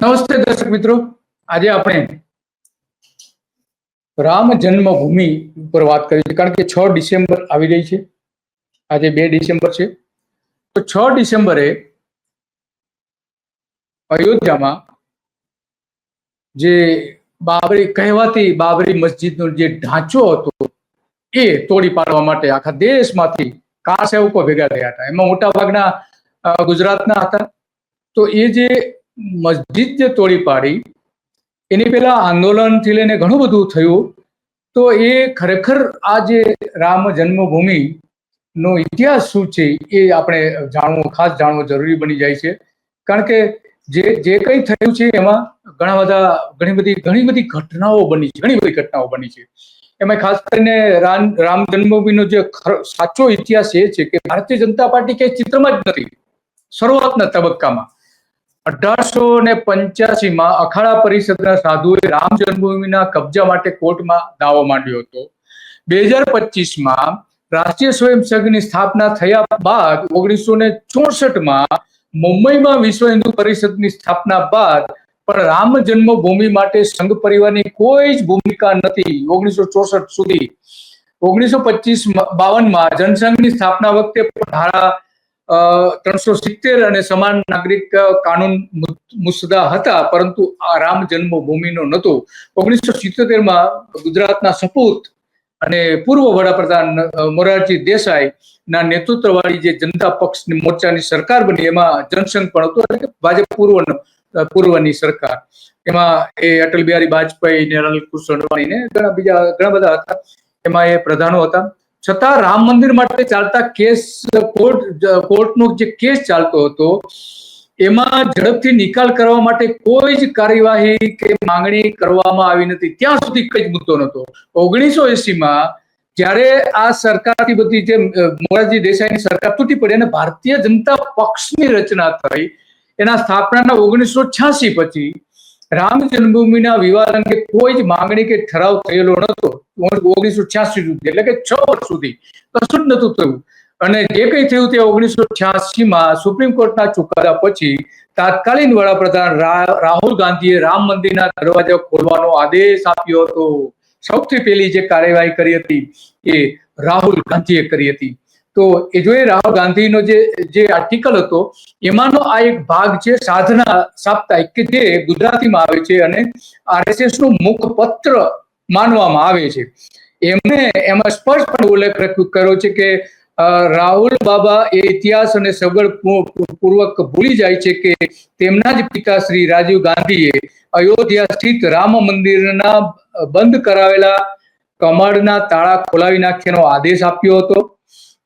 નમસ્તે દર્શક મિત્રો. આજે આપણે રામ જન્મભૂમિ ઉપર વાત કરી છે. કારણ કે છ ડિસેમ્બર આવી રહી છે. આજે બે ડિસેમ્બર છે. તો છ ડિસેમ્બરે અયોધ્યામાં જે બાબરી કહેવાતી બાબરી મસ્જિદનો જે ઢાંચો હતો, એ તોડી પાડવા માટે આખા દેશમાંથી કાર સેવકો ભેગા થયા હતા. એમાં મોટા ભાગના ગુજરાતના હતા. તો એ જે મસ્જિદ જે તોડી પાડી, એની પહેલા આંદોલનથી લઈને ઘણું બધું થયું, તો એ ખરેખર આ જે રામ જન્મભૂમિ નો ઇતિહાસ શું છે એ આપણે જાણવું, ખાસ જાણવું જરૂરી બની જાય છે. કારણ કે જે જે કંઈ થયું છે એમાં ઘણા બધા, ઘણી બધી ઘણી બધી ઘટનાઓ બની છે, ઘણી બધી ઘટનાઓ બની છે. એમાં ખાસ કરીને રામ રામ જન્મભૂમિનો જે સાચો ઇતિહાસ એ છે કે ભારતીય જનતા પાર્ટી કે ચિત્રમાં જ નથી. શરૂઆતના તબક્કામાં. અઢારસો ને પંચ્યાસીમાં અખાડા પરિષદના સાધુએ રામ જન્મભૂમિના કબજા માટે કોર્ટમાં દાવો માંડ્યો હતો. બે હજાર પચીસમાં રાષ્ટ્રીય સ્વયંસેવકની સ્થાપના થયા બાદ ઓગણીસો ને ચોસઠમાં મુંબઈમાં વિશ્વ હિન્દુ પરિષદની સ્થાપના બાદ પણ રામ જન્મભૂમિ માટે સંઘ પરિવારની કોઈ જ ભૂમિકા નથી ઓગણીસો ચોસઠ સુધી. ઓગણીસો પચીસ બાવનમાં જનસંઘની સ્થાપના વખતે ધારા ત્રણસો સિત્તેર અને સમાન નાગરિક કાનૂન મુસદ્દા હતા, પરંતુ આ રામ જન્મભૂમિનો નહોતો. ઓગણીસો સિત્તોતેરમાં ગુજરાતના સપૂત અને પૂર્વ વડાપ્રધાન મોરારજી દેસાઈ ના નેતૃત્વવાળી જે જનતા પક્ષ મોરચાની સરકાર બની, એમાં જનસંઘ પણ હતું, એટલે ભાજપ પૂર્વ પૂર્વની સરકાર. એમાં એ અટલ બિહારી વાજપેયી ને અનિલ કુશળ ને ઘણા બીજા, ઘણા બધા હતા. એમાં એ પ્રધાનો હતા. છતાં રામ મંદિર માટે ચાલતા કેસ, કોર્ટ, કોર્ટનો જે કેસ ચાલતો હતો, એમાં ઝડપથી નિકાલ કરવા માટે કોઈ જ કાર્યવાહી કે માંગણી કરવામાં આવી નથી. ત્યાં સુધી કઈ જ મુદ્દો નહોતો. ઓગણીસો એસીમાં જ્યારે આ સરકારથી બધી જે મોરારજી દેસાઈની સરકાર તૂટી પડી અને ભારતીય જનતા પક્ષની રચના થઈ, એના સ્થાપનાના ઓગણીસો છ્યાસી પછી રામ જન્મભૂમિના વિવાદ અંગે કોઈ જ માંગણી કે ઠરાવ થયેલો નહોતો. ઓગણીસો છ્યાસી સુધી, એટલે કે છ વર્ષ સુધી. કશું જ નહોતું થયું. અને જે કંઈ થયું તે ઓગણીસો છ્યાસીમાં સુપ્રીમ કોર્ટના ચુકાદા પછી તાત્કાલિન વડાપ્રધાન રાહુલ ગાંધીએ રામ મંદિરના દરવાજા ખોલવાનો આદેશ આપ્યો હતો. સૌથી પહેલી જે કાર્યવાહી કરી હતી એ રાહુલ ગાંધીએ કરી હતી. તો એ જોઈએ રાહુલ ગાંધીનો જે જે આર્ટિકલ હતો, એમાંનો આ એક ભાગ છે, સાધના સાપ્તાહિક, કે જે ગુજરાતીમાં આવે છે અને આરએસએસનું મુખપત્ર માનવામાં આવે છે. એમણે એમાં સ્પષ્ટ પણ ઉલ્લેખ કર્યો છે કે રાહુલ બાબા એ ઇતિહાસ અને સગવડ પૂર્વક ભૂલી જાય છે કે તેમના જ પિતા શ્રી રાજીવ ગાંધીએ અયોધ્યા સ્થિત રામ મંદિરના બંધ કરાવેલા કમળના તાળા ખોલાવી નાખ્યાનો આદેશ આપ્યો હતો.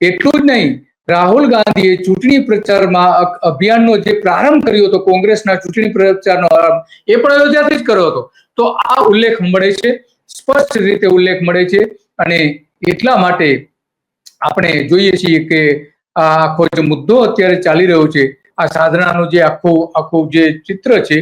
એટલું જ નહીં, રાહુલ ગાંધીએ ચૂંટણી પ્રચારમાં અભિયાનનો જે પ્રારંભ કર્યો હતો, કોંગ્રેસના ચૂંટણી પ્રચારનો આરંભ, એ પણ અયોધ્યાથી જ કર્યો હતો. તો આ ઉલ્લેખ મળે છે, સ્પષ્ટ રીતે ઉલ્લેખ મળે છે અને એટલા માટે આપણે જોઈએ છીએ કે આ આખો જે મુદ્દો અત્યારે ચાલી રહ્યો છે, આ સાધનાનું જે આખું આખું જે ચિત્ર છે,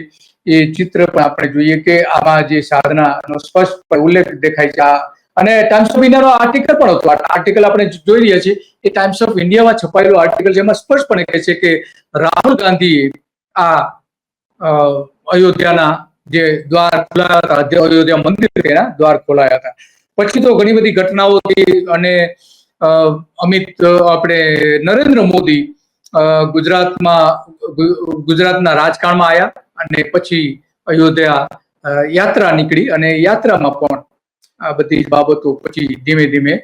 એ ચિત્ર પણ આપણે જોઈએ કે આમાં જે સાધનાનો સ્પષ્ટ ઉલ્લેખ દેખાય છે, આ અને ટાઈમ્સ ઓફ ઇન્ડિયાનો આર્ટિકલ પણ હતો. આર્ટિકલ આપણે જોઈ રહ્યા છીએ એ ટાઈમ્સ ઓફ ઇન્ડિયામાં છપાયેલો આર્ટિકલ જેમાં સ્પષ્ટપણે કહે છે કે રાહુલ ગાંધીએ આ અયોધ્યાના જે દ્વાર ખોલાયા હતા, જે અયોધ્યા મંદિર તેના દ્વાર ખોલાયા હતા. પછી તો ઘણી બધી ઘટનાઓ થઈ અને અમિત, આપણે નરેન્દ્ર મોદી ગુજરાતમાં ગુજરાતના રાજકારણમાં આવ્યા અને પછી અયોધ્યા યાત્રા નીકળી અને યાત્રામાં પણ આ બધી બાબતો પછી ધીમે ધીમે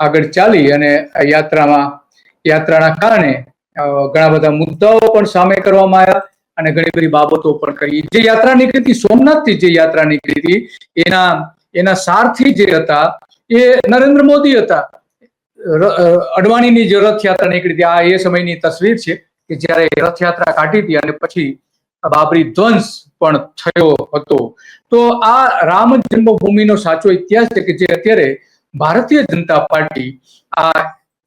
આગળ ચાલી અને યાત્રામાં, યાત્રાના કારણે ઘણા બધા મુદ્દાઓ પણ સામે કરવામાં આવ્યા અને ઘણી બધી બાબતો પણ કરી. જે યાત્રા નીકળી હતી, સોમનાથથી જે યાત્રા નીકળી હતી, એના એના સારથી જે હતા, એ નરેન્દ્ર મોદી હતા. અડવાણીની જે રથયાત્રા નીકળી હતી, આ એ સમયની તસવીર છે કે જ્યારે રથયાત્રા કાઢી હતી અને પછી બાબરી ધ્વંસ પણ થયો હતો. તો આ રામ જન્મભૂમિનો સાચો ઇતિહાસ છે કે જે અત્યારે ભારતીય જનતા પાર્ટી આ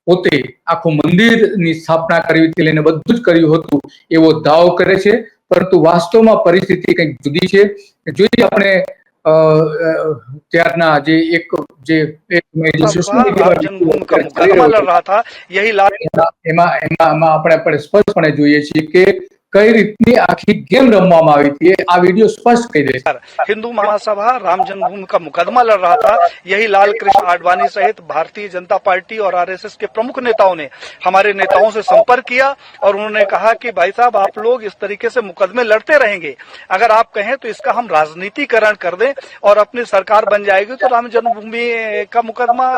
પોતે આખું મંદિરની સ્થાપના કરવી લઈને બધું જ કર્યું હતું એવો દાવો કરે છે. પરંતુ વાસ્તવમાં પરિસ્થિતિ કંઈક જુદી છે. જોઈએ આપણે ત્યારના જે એક જે એમાં એમાં આપણે આપણે સ્પષ્ટપણે જોઈએ છીએ કે કઈ રીતની આખી ગેમ રમવામાં આવી હતી એ આ વિડીયો સ્પષ્ટ કહી દે છે हिंदू महासभा राम जन्मभूमि का मुकदमा लड़ रहा था यही लाल कृष्ण आडवाणी सहित भारतीय जनता पार्टी और आरएसएस के प्रमुख नेताओं ने हमारे नेताओं से संपर्क किया और उन्होंने कहा कि भाई साहब आप लोग इस तरीके से मुकदमे लड़ते रहेंगे अगर आप कहें तो इसका हम राजनीतिकरण कर दें और अपनी सरकार बन जाएगी तो राम जन्मभूमि का मुकदमा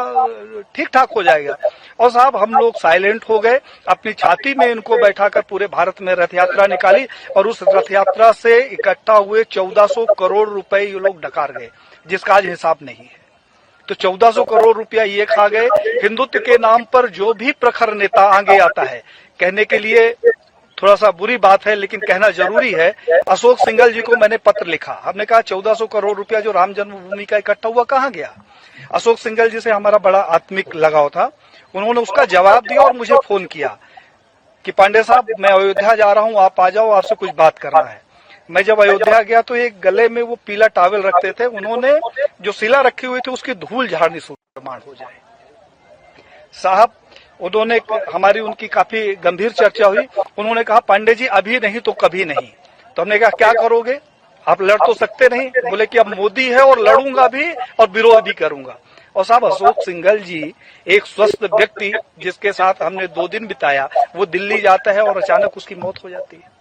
ठीक ठाक हो जाएगा और साहब हम लोग साइलेंट हो गए अपनी छाती में इनको बैठाकर पूरे भारत में रथ यात्रा निकाली और उस रथ यात्रा से इकट्ठा हुए 1400 करोड़ रुपए ये लोग डकार गए, जिसका आज हिसाब नहीं है। तो 1400 करोड़ रुपया ये खा गए। हिंदुत्व के नाम पर जो भी प्रखर नेता आगे आता है, कहने के लिए थोड़ा सा बुरी बात है, लेकिन कहना ज़रूरी है। अशोक सिंघल जी को मैंने पत्र लिखा। हमने कहा 1400 करोड़ रुपया जो राम जन्मभूमि का इकट्ठा हुआ कहाँ गया? अशोक सिंघल जी से हमारा बड़ा आत्मिक लगाव था। उन्होंने उसका जवाब दिया और मुझे फ़ोन किया। कि पांडे साहब, मैं अयोध्या जा रहा हूँ, आप आ जाओ, आपसे कुछ बात करना है। मैं जब अयोध्या गया तो एक गले में वो पीला टावल रखते थे, उन्होंने जो शिला रखी हुई थी, उसकी धूल झाड़नी निर्माण हो जाए। साहब, उन्होंने हमारी उनकी काफ़ी गंभीर चर्चा हुई। उन्होंने कहा, पांडे जी, अभी नहीं तो कभी नहीं। तो हमने कहा, क्या करोगे? आप लड़ तो सकते नहीं। बोले कि अब मोदी है और लड़ूँगा भी और विरोध भी करूँगा। और साहब अशोक सिंघल जी एक स्वस्थ व्यक्ति जिसके साथ हमने दो दिन बिताया। वो दिल्ली जाता है और अचानक उसकी मौत हो जाती है।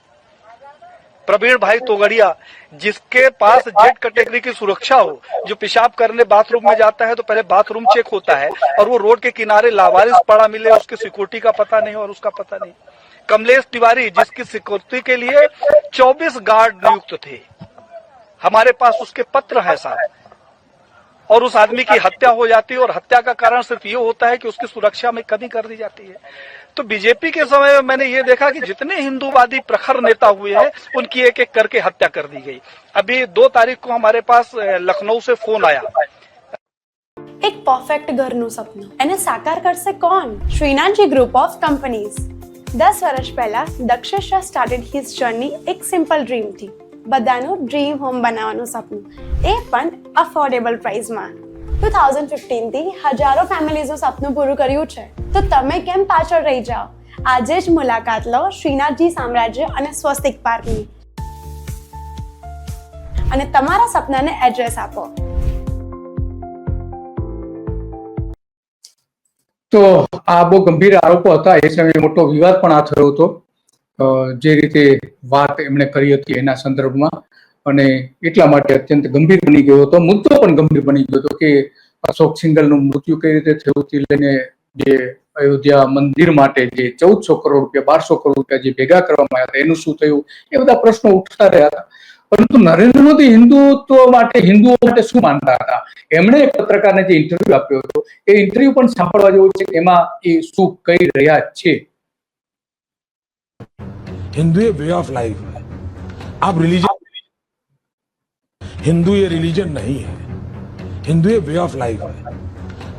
प्रवीण भाई तोगड़िया जिसके पास जेड कैटेगरी की सुरक्षा हो जो पेशाब करने बाथरूम में जाता है तो पहले बाथरूम चेक होता है और वो रोड के किनारे लावारिस पड़ा मिले उसकी सिक्योरिटी का पता नहीं और उसका पता नहीं। कमलेश तिवारी जिसकी सिक्योरिटी के लिए 24 गार्ड नियुक्त थे। हमारे पास उसके पत्र है साहब। और उस आदमी की हत्या हो जाती है और हत्या का कारण सिर्फ ये होता है कि उसकी सुरक्षा में कमी कर दी जाती है तो बीजेपी के समय में मैंने ये देखा कि जितने हिंदूवादी प्रखर नेता हुए हैं उनकी एक एक करके हत्या कर दी गई अभी दो तारीख को हमारे पास अ, लखनऊ से फोन आया એક પરફેક્ટ ઘરનું સપનું એને સાકાર કરશે કોણ શ્રીનાથજી ગ્રુપ ઓફ કંપનીઝ દસ વર્ષ પહેલા દક્ષેશ સ્ટાર્ટેડ હિઝ જર્ની એક સિમ્પલ ડ્રીમથી બધાનું ડ્રીમ હોમ બનાવવાનું સપનું. એ પણ અફોર્ડેબલ પ્રાઇસમાં ટુ થાઉઝન્ડ ફિફ્ટીનથી હજારો ફેમિલીઝનું સપનું પૂરું કર્યું છે. તો તમે કેમ પાછળ રહી જાઓ? આજે જ મુલાકાત લો શ્રીનાથજી સામ્રાજ્ય અને સ્વસ્તિક પાર્કની. અને તમારા સપનાને એડ્રેસ આપો. તો આ બહુ ગંભીર આરોપો હતા. એ સમયે મોટો વિવાદ પણ આ થયો હતો. જે રીતે વાત એમણે કરી હતી એના સંદર્ભમાં અને એટલા માટે અત્યંત ગંભીર બની ગયો હતો. મુદ્દો પણ ગંભીર બની ગયો હતો કે અશોક સિંગલનું મૃત્યુ કઈ રીતે થયું તે લઈને જે અયોધ્યા મંદિર માટે જે ચૌદસો કરોડ રૂપિયા, બારસો કરોડ રૂપિયા જે ભેગા કરવામાં આવ્યા હતા, એનું શું થયું? એ બધા પ્રશ્નો ઉઠતા રહ્યા હતા. પરંતુ નરેન્દ્ર મોદી હિન્દુત્વ માટે, હિન્દુઓ માટે શું માનતા હતા? એમણે પત્રકારને જે ઇન્ટરવ્યુ આપ્યો હતો, એ ઇન્ટરવ્યુ પણ સાંભળવા જેવું છે એમાં એ શું કહી રહ્યા છે? हिंदू ये वे ऑफ लाइफ है आप रिलीजन हिंदू ये रिलीजन नहीं है हिंदू ये वे ऑफ लाइफ है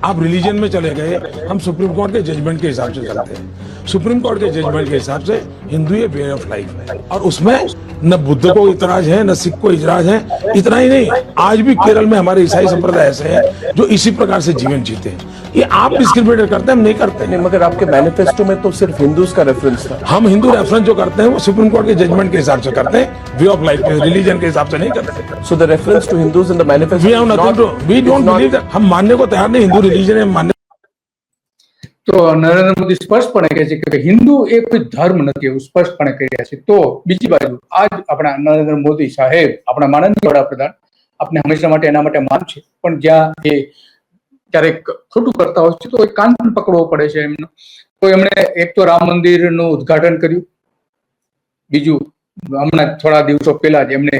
आप रिलीजन में चले गए हम सुप्रीम कोर्ट के जजमेंट के हिसाब से चलते हैं। सुप्रीम कोर्ट के जजमेंट के हिसाब से हिंदू ये वे ऑफ़ लाइफ है। और उसमें न बुद्ध को इतराज है न सिख को इतराज है इतना ही नहीं आज भी केरल में हमारे ईसाई संप्रदाय ऐसे हैं जो इसी प्रकार से जीवन जीते हैं। ये आप डिस्क्रिमिनेट करते हैं हम नहीं करते नहीं मगर आपके मैनिफेस्टो में तो सिर्फ़ हिंदूज का रेफरेंस था। हम हिंदू रेफरेंस जो करते हैं वो सुप्रीम कोर्ट के जजमेंट के हिसाब से करते हैं वे ऑफ़ लाइफ के रिलीजन के हिसाब से नहीं करते। So the reference to Hindus in the manifesto we have nothing to we don't believe that हम मानने को तैयार नहीं हिंदू ધ રિલીજન એમ માન્ય તો નરેન્દ્ર મોદી સ્પષ્ટપણે કહે છે કે હિન્દુ એ કોઈ ધર્મ નથી એવું સ્પષ્ટપણે કહી રહ્યા છે. તો બીજી બાજુ, આજ આપણા નરેન્દ્ર મોદી સાહેબ આપણા માનનીય વડાપ્રધાન આપણે હંમેશા માટે એના માટે માન છે. પણ જ્યાં એ ક્યારેક ખોટું કરતા હોય છે, તો એ કાન પણ પકડવો પડે છે એમનો. તો એમણે એક તો રામ મંદિરનું ઉદઘાટન કર્યું. બીજું હમણાં થોડા દિવસો પહેલા જ એમને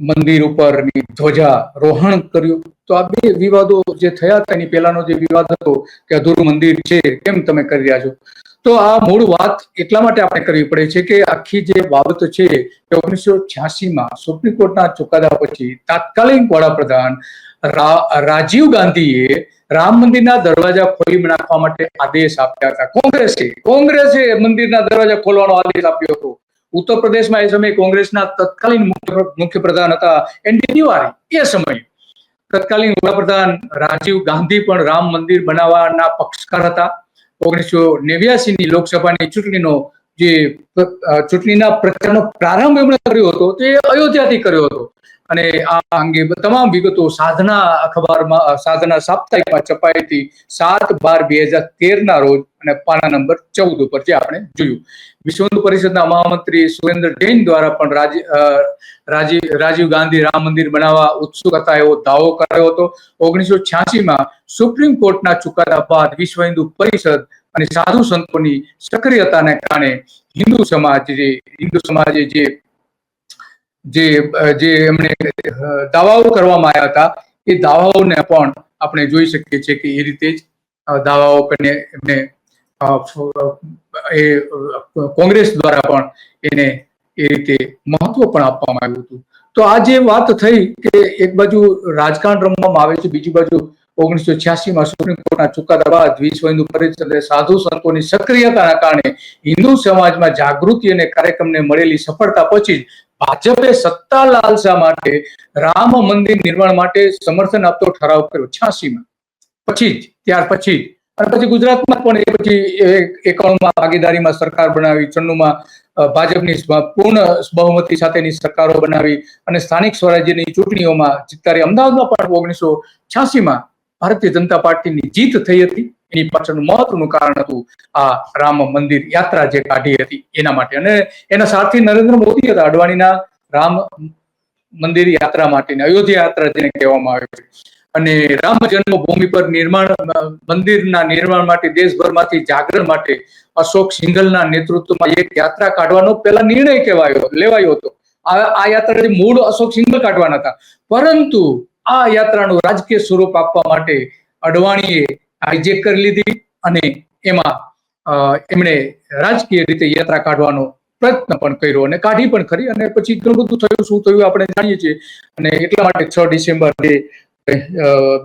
મંદિર ઉપરની ધ્વજા રોહણ કર્યું. તો આ બે વિવાદો જે થયા હતા, એની પહેલાનો જે વિવાદ હતો કે અધૂરું મંદિર છે, કેમ તમે કરી રહ્યા છો? તો આ મૂળ વાત એટલા માટે આપણે કરવી પડે છે કે આખી જે બાબત છે કે ઓગણીસો છ્યાસીમાં સુપ્રીમ કોર્ટના ચુકાદા પછી તાત્કાલિક વડાપ્રધાન રાજીવ ગાંધીએ રામ મંદિરના દરવાજા ખોલી નાખવા માટે આદેશ આપ્યા હતા. કોંગ્રેસે કોંગ્રેસે મંદિરના દરવાજા ખોલવાનો આદેશ આપ્યો હતો. ઉત્તર પ્રદેશમાં એ સમયે કોંગ્રેસના તત્કાલીન મુખ્ય મુખ્યપ્રધાન હતા. એન તિવારી, એ સમયે તત્કાલીન વડાપ્રધાન રાજીવ ગાંધી પણ રામ મંદિર બનાવવાના પક્ષકાર હતા. ઓગણીસો નેવ્યાસીની લોકસભાની ચૂંટણીનો જે ચૂંટણીના પ્રચારનો પ્રારંભ એમણે કર્યો હતો, તે અયોધ્યાથી કર્યો હતો. અને આ અંગે તમામ વિગતો સાધના અખબારમાં સાધના સાપ્તાહિકમાં છપાઈ હતી. સાત બાર બે હજાર તેર ના રોજ અને પાના નંબર ચૌદ ઉપર જે આપણે જોયું. વિશ્વ હિન્દુ પરિષદના મહામંત્રી સુરેન્દ્ર જૈન દ્વારા પણ રાજીવ રાજીવ ગાંધી રામ મંદિર બનાવવા ઉત્સુક હતા એવો દાવો કર્યો હતો. ઓગણીસો છ્યાસીમાં સુપ્રીમ કોર્ટના ચુકાદા બાદ વિશ્વ હિન્દુ પરિષદ અને સાધુ સંતોની સક્રિયતાને કારણે હિન્દુ સમાજ જે હિન્દુ સમાજે જે જે જે એમણે દાવાઓ કરવામાં આવ્યા હતા, એ દાવાઓને પણ આપણે જોઈ શકીએ છીએ કે એ રીતે જ દાવાઓ કરીને એમને એ કોંગ્રેસ દ્વારા પણ એને એ રીતે મહત્વ પણ આપવામાં આવ્યું હતું. તો આ જે વાત થઈ કે એક બાજુ રાજકારણ રમવામાં આવે છે, બીજી બાજુ ઓગણીસો છ્યાસીમાં સુપ્રીમ કોર્ટના ચુકાદા બાદ વિશ્વ હિન્દુ પરિષદે સાધુ સંતોની સક્રિયતાના કારણે હિન્દુ સમાજમાં જાગૃતિ અને કાર્યક્રમને મળેલી સફળતા પછી જ ભાજપે સત્તા લાલસા માટે રામ મંદિર નિર્માણ માટે સમર્થન આપતો ઠરાવ કર્યો છ્યાસી માં પછી ત્યાર પછી. અને પછી ગુજરાતમાં પણ એ પછી એકાણુંમાં ભાગીદારીમાં સરકાર બનાવી, છન્નુમાં ભાજપની પૂર્ણ બહુમતી સાથેની સરકારો બનાવી અને સ્થાનિક સ્વરાજ્યની ચૂંટણીઓમાં ત્યારે અમદાવાદમાં પણ ઓગણીસો છ્યાસીમાં ભારતીય જનતા પાર્ટીની જીત થઈ હતી એની પાછળનું મહત્વનું કારણ હતું આ રામ મંદિર યાત્રા જે કાઢી હતી એના માટે. અને એના સારથી નરેન્દ્ર મોદી હતા અડવાણીના રામ મંદિર યાત્રા માટેની, અયોધ્યા યાત્રા જેને કહેવામાં આવે છે. અને રામ જન્મભૂમિ પર નિર્માણ, મંદિરના નિર્માણ માટે, દેશભરમાંથી જાગરણ માટે અશોક સિંઘલના નેતૃત્વમાં એક યાત્રા કાઢવાનો પહેલા નિર્ણય કહેવાયો, લેવાયો હતો. આ યાત્રા મૂળ અશોક સિંઘલ કાઢવાના હતા. પરંતુ આ યાત્રાનું રાજકીય સ્વરૂપ આપવા માટે અડવાણીએ હાઈજેક કરી લીધી અને એમાં એમણે રાજકીય રીતે યાત્રા કાઢવાનો પ્રયત્ન પણ કર્યો અને કાઢી પણ ખરી અને પછી ઘણું બધું થયું, શું થયું આપણે જાણીએ છીએ. અને એટલા માટે છ ડિસેમ્બર જે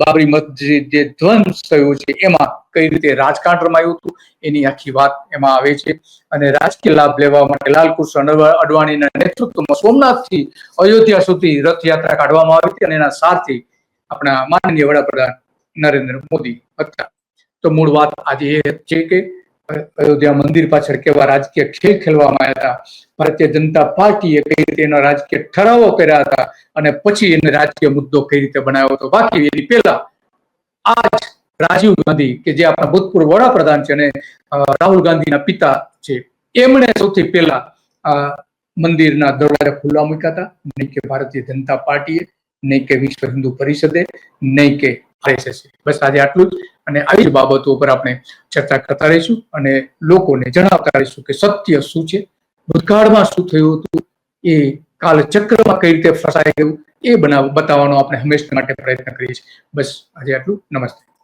બાબરી મસ્જિદ જે ધ્વંસ થયું છે, એમાં કઈ રીતે રાજકારણ રમાયું હતું, એની આખી વાત એમાં આવે છે. અને રાજકીય લાભ લેવા માટે લાલકૃષ્ણ અડવાણીના નેતૃત્વમાં સોમનાથથી અયોધ્યા સુધી રથયાત્રા કાઢવામાં આવી હતી અને એના સાથે આપણા માનનીય વડાપ્રધાન નરેન્દ્ર મોદી હતા. તો મૂળ વાત આજે એ છે કે અયોધ્યા મંદિર પાછળ કેવા રાજકીય ખેલ ખેલવામાં આવ્યા હતા. ભારતીય જનતા પાર્ટીએ કઈ રીતે એના રાજકીય ઠરાવો કર્યા હતા અને પછી એને રાજકીય મુદ્દો કઈ રીતે બનાવ્યો હતો. બાકી એની પહેલા આ જ રાજીવ ગાંધી કે જે આપણા ભૂતપૂર્વ વડાપ્રધાન છે અને રાહુલ ગાંધીના પિતા છે, એમણે સૌથી પહેલા આ મંદિરના દરવાજા ખુલ્લા મૂક્યા હતા. નહીં કે ભારતીય જનતા પાર્ટીએ, નહીં કે વિશ્વ હિન્દુ પરિષદે, નહીં કે RSS જશે. બસ આજે આટલું જ અને આવી જ બાબતો ઉપર આપણે ચર્ચા કરતા રહીશું અને લોકોને જણાવતા રહીશું કે સત્ય શું છે, ભૂતકાળમાં શું થયું હતું, એ કાલચક્રમાં કઈ રીતે ફસાઈ ગયું, એ બનાવ બતાવવાનો આપણે હંમેશા માટે પ્રયત્ન કરીએ છીએ. બસ આજે આટલું. નમસ્તે.